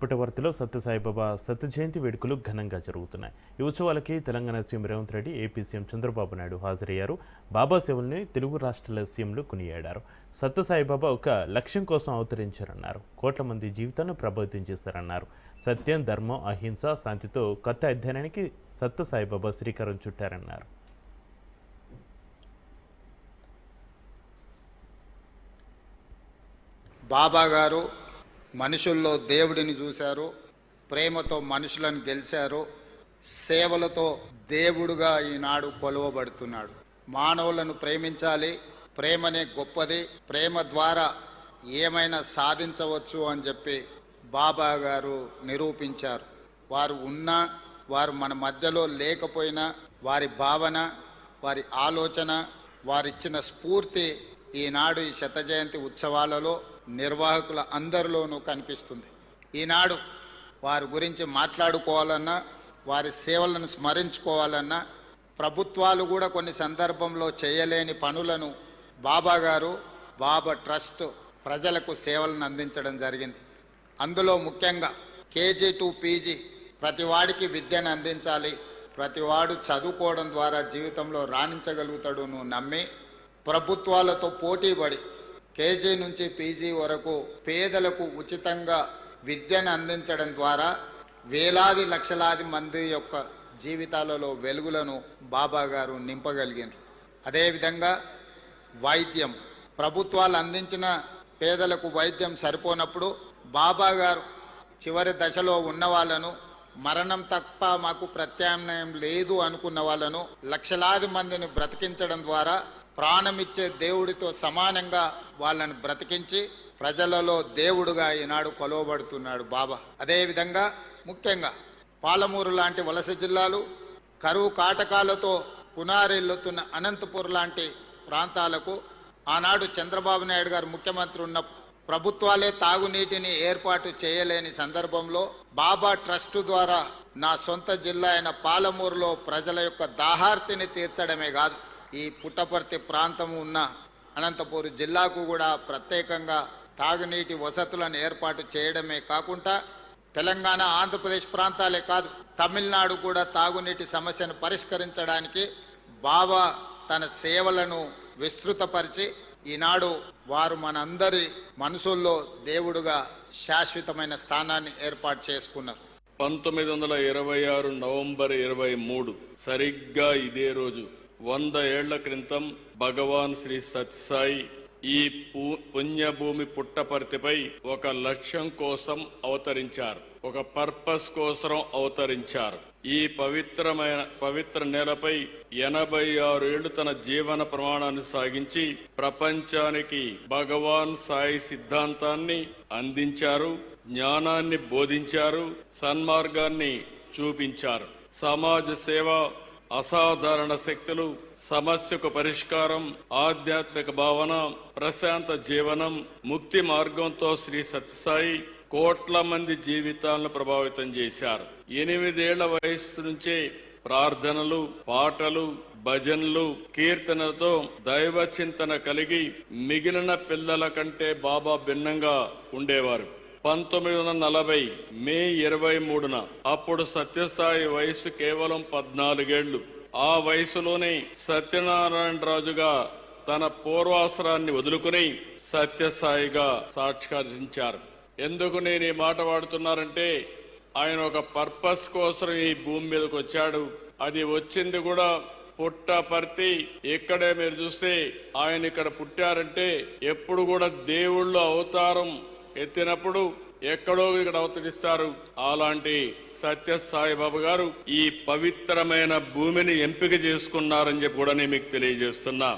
పుట్టవర్తిలో సత్యసాయిబాబా సత్య జయంతి వేడుకలు ఘనంగా జరుగుతున్నాయి. ఈ ఉత్సవాలకి Telangana CM Revanth Reddy AP CM Chandrababu Naidu హాజరయ్యారు. బాబా సేవల్ని తెలుగు రాష్ట్రాల సీఎంలు కొనియాడారు. సత్యసాయిబాబా ఒక లక్ష్యం కోసం అవతరించారన్నారు. కోట్ల మంది జీవితాన్ని ప్రభావితం చేశారన్నారు. సత్యం ధర్మం అహింస శాంతితో కొత్త అధ్యయనానికి సత్యసాయిబాబా శ్రీకారం చుట్టారన్నారు. బాబా గారు మనుషుల్లో దేవుడిని చూశారు ప్రేమతో మనుషులను గెలిచారు సేవలతో దేవుడుగా ఈనాడు కొలువబడుతున్నాడు. మానవులను ప్రేమించాలి ప్రేమనే గొప్పది ప్రేమ ద్వారా ఏమైనా సాధించవచ్చు అని చెప్పి బాబా గారు నిరూపించారు. వారు ఉన్నా వారు మన మధ్యలో లేకపోయినా వారి భావన వారి ఆలోచన వారిచ్చిన స్ఫూర్తి ఈనాడు ఈ శత జయంతి ఉత్సవాలలో నిర్వాహకుల అందరిలోనూ కనిపిస్తుంది. ఈనాడు వారి గురించి మాట్లాడుకోవాలన్నా వారి సేవలను స్మరించుకోవాలన్నా ప్రభుత్వాలు కూడా కొన్ని సందర్భంలో చేయలేని పనులను బాబా గారు బాబా ట్రస్ట్ ప్రజలకు సేవలను అందించడం జరిగింది. అందులో ముఖ్యంగా కేజీ టు పీజీ ప్రతి వాడికి విద్యను అందించాలి. ప్రతివాడు చదువుకోవడం ద్వారా జీవితంలో రాణించగలుగుతాడు నువ్వు నమ్మి ప్రభుత్వాలతో పోటీపడి కేజీ నుంచి పీజీ వరకు పేదలకు ఉచితంగా విద్యను అందించడం ద్వారా వేలాది లక్షలాది మంది యొక్క జీవితాలలో వెలుగులను బాబా గారు నింపగలిగారు అదేవిధంగా వైద్యం ప్రభుత్వాలు అందించిన పేదలకు వైద్యం సరిపోనప్పుడు బాబా గారు చివరి దశలో ఉన్న వాళ్ళను మరణం తప్ప మాకు ప్రత్యామ్నాయం లేదు అనుకున్న వాళ్ళను లక్షలాది మందిని బ్రతికించడం ద్వారా ప్రాణమిచ్చే దేవుడితో సమానంగా వాళ్ళని బ్రతికించి ప్రజలలో దేవుడుగా ఈనాడు కొలవబడుతున్నాడు బాబా. అదేవిధంగా ముఖ్యంగా పాలమూరు లాంటి వలస జిల్లాలు కరువు కాటకాలతో పునారెల్లుతున్న అనంతపూర్ లాంటి ప్రాంతాలకు ఆనాడు చంద్రబాబు నాయుడు గారు ముఖ్యమంత్రి ఉన్న ప్రభుత్వాలే తాగునీటిని ఏర్పాటు చేయలేని సందర్భంలో బాబా ట్రస్ట్ ద్వారా నా సొంత జిల్లా అయిన పాలమూరులో ప్రజల యొక్క దాహార్తిని తీర్చడమే కాదు ఈ పుట్టపర్తి ప్రాంతం ఉన్న అనంతపూర్ జిల్లాకు కూడా ప్రత్యేకంగా తాగునీటి వసతులను ఏర్పాటు చేయడమే కాకుండా తెలంగాణ ఆంధ్రప్రదేశ్ ప్రాంతాలే కాదు తమిళనాడు కూడా తాగునీటి సమస్యను పరిష్కరించడానికి బాబా తన సేవలను విస్తృతపరిచి ఈనాడు వారు మనందరి మనసుల్లో దేవుడుగా శాశ్వతమైన స్థానాన్ని ఏర్పాటు చేసుకున్నారు. పంతొమ్మిది వందల ఇరవై ఆరు నవంబర్ ఇరవై మూడు సరిగ్గా ఇదే రోజు వంద ఏళ్ళ క్రితం భగవాన్ శ్రీ సత్యసాయి ఈ పు- పుణ్యభూమి పుట్టపర్తిపై ఒక లక్ష్యం కోసం అవతరించారు. ఒక పర్పస్ కోసం అవతరించారు. ఈ పవిత్రమైన పవిత్ర నేలపై ఎనభై ఆరు ఏళ్ళు తన జీవన ప్రమాణాన్ని సాగించి ప్రపంచానికి భగవాన్ సాయి సిద్ధాంతాన్ని అందించారు జ్ఞానాన్ని బోధించారు సన్మార్గాన్ని చూపించారు. సమాజ సేవ అసాధారణ శక్తులు సమస్యకు పరిష్కారం ఆధ్యాత్మిక భావన ప్రశాంత జీవనం ముక్తి మార్గంతో శ్రీ సత్యసాయి కోట్ల మంది జీవితాలను ప్రభావితం చేశారు. ఎనిమిదేళ్ళ వయస్సు నుంచే ప్రార్థనలు పాటలు భజనలు కీర్తనలతో దైవ చింతన కలిగి మిగిలిన పిల్లల కంటే బాబా భిన్నంగా ఉండేవారు. పంతొమ్మిది వందల నలభై మే ఇరవై మూడున అప్పుడు సత్యసాయి వయసు కేవలం పద్నాలుగేళ్ళు ఆ వయసులోనే సత్యనారాయణ రాజుగా తన పూర్వాసరాన్ని వదులుకుని సత్యసాయిగా సాక్షాత్కరించారు. ఎందుకు నేను ఈ మాట వాడుతున్నారంటే ఆయన ఒక పర్పస్ కోసం ఈ భూమి మీదకి వచ్చాడు. అది వచ్చింది కూడా పుట్టపర్తి ఇక్కడే మీరు చూస్తే ఆయన ఇక్కడ పుట్టారంటే ఎప్పుడు కూడా దేవుళ్ళు అవతారం ఎత్తినప్పుడు ఎక్కడో ఇక్కడ అవతరిస్తారు. అలాంటి సత్య సాయిబాబు గారు ఈ పవిత్రమైన భూమిని ఎంపిక చేసుకున్నారని చెప్పి కూడా నేను మీకు తెలియజేస్తున్నా.